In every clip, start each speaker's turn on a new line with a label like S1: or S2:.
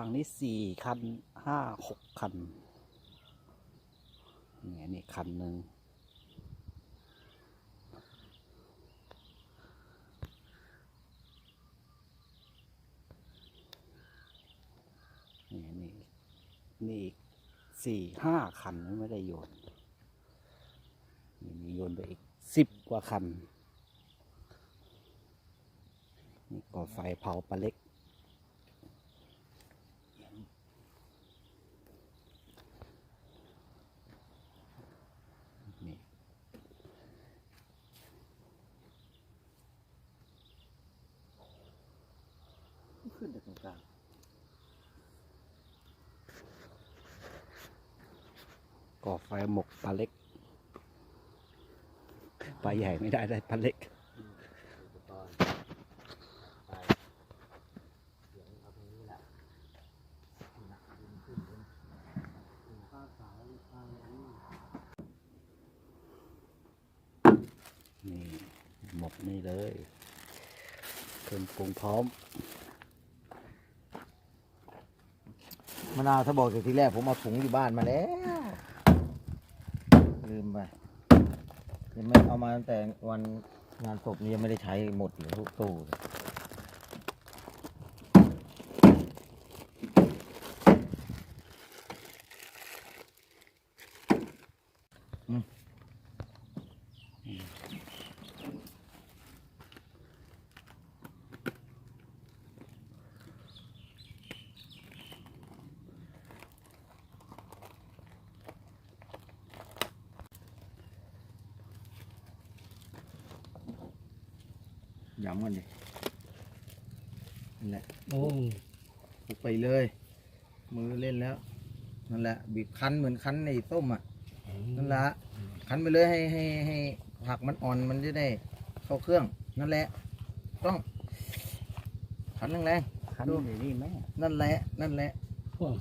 S1: ฝั่งนี้สี่คันห้าหกคันนี่นนี่คันหนึ่งนี่นี่นี่อีกสี่ห้าคันไม่ได้โยนนี่มีโยนไปอีกสิบกว่าคันนี่ก่อไฟเผาปลาเล็ก นี่ ขึ้นจากตรงกลางก่อไฟหมกปลาเล็กปลาใหญ่ไม่ได้ได้ปลาเล็กนี่หมดนี่เลยเครื่องปรุงพร้อม
S2: มะนาวถ้าบอกแต่ทีแรกผมเอาถุงอยู่บ้านมาแล้ว ลืมไปยังไม่เอามาตั้งแต่วันงานศพนี้ยังไม่ได้ใช้หมดเลยทุกตู้เลย ย้ำกันดินั่นแหละ
S3: โอ้
S2: ปลุกไปเลย มือเล่นแล้ว นั่นแหละ บีบคั้นเหมือนคั้นในต้มอะ นั่นแหละคั้นไปเลยให้ให้ให้ผักมันอ่อนมันจะได้เข้าเครื่อง นั่นแหละ ต้องคั้นแรง
S1: คันอยู่นี่แม่
S2: ๆนั่นแหละ นั่นแหละ
S3: พวก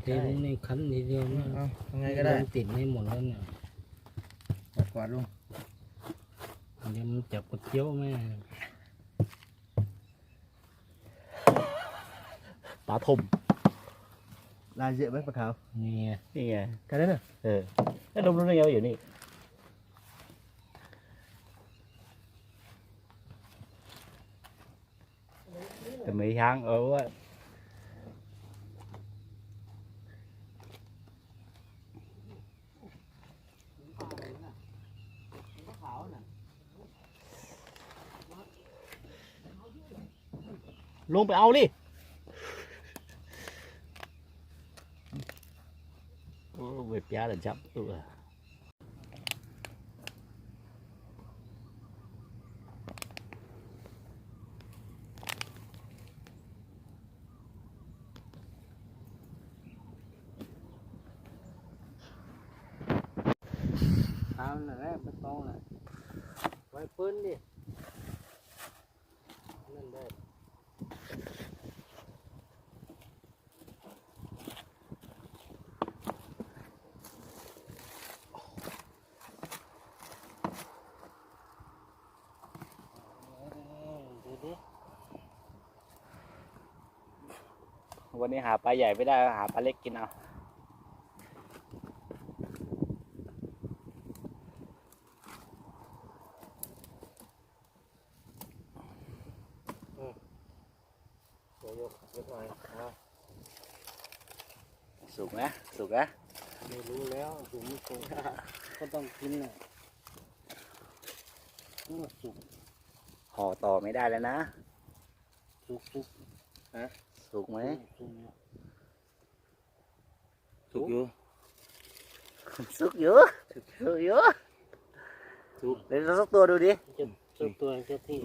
S3: เทลงในคันทีเดียวนะ
S2: เอาทำไงก็ได้
S3: ติดให้หมดแล้วเนี่ย
S2: ปัดกวาดลง
S3: เดี๋ยวมันจับกระเจียวแม่
S1: ปลาทม
S2: ลายเยอะไหมปลาขาว
S3: นี่ไง
S1: นี่ไง
S2: กั นได้เนอะ
S1: เออแล้วดมรู้ได้ไงว่าอยู่นี่ แต่ไม่ช้างเออว่า ลงไปเอาดิ โอ้เว็บยาเลยจับตัว
S3: ตามนั่นแหละไม่ต้องเลยไว้ปืนดินั่นได้ ดูดิ
S1: วันนี้หาปลาใหญ่ไม่ได้หาปลาเล็กกินเอา
S2: เดี๋ยวยกยกหน่อยเอา
S1: สุกนะ สุกนะ
S3: ไม่รู้แล้วสุกไม่สุกก็ต้องกินน่ะนี่ว่าสุก
S1: ห่อต่อไม่ได้แล้วนะ
S3: สุกสุก
S1: สุกไหม
S3: สุกเนี่ย
S2: สุกอยู่
S1: สุกอยู่สุกอยู่
S2: สุก
S1: เดี๋ยวเราสักตัวดูดิ
S3: จะ สุกตัวเจ้าที่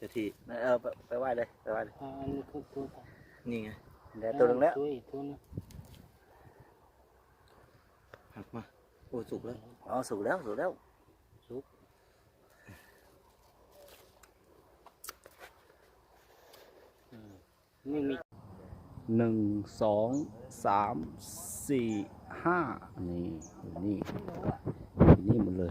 S2: จะที
S1: เออไปไปไหว้เลยไปไหว้เลย
S3: อ่าอันนี้คือตัว
S2: นี่ไง
S1: เดี๋ยวตัว หนึ่งสองสามสี่ห้านี่อยู่นี่อยู่นี่หมดเลย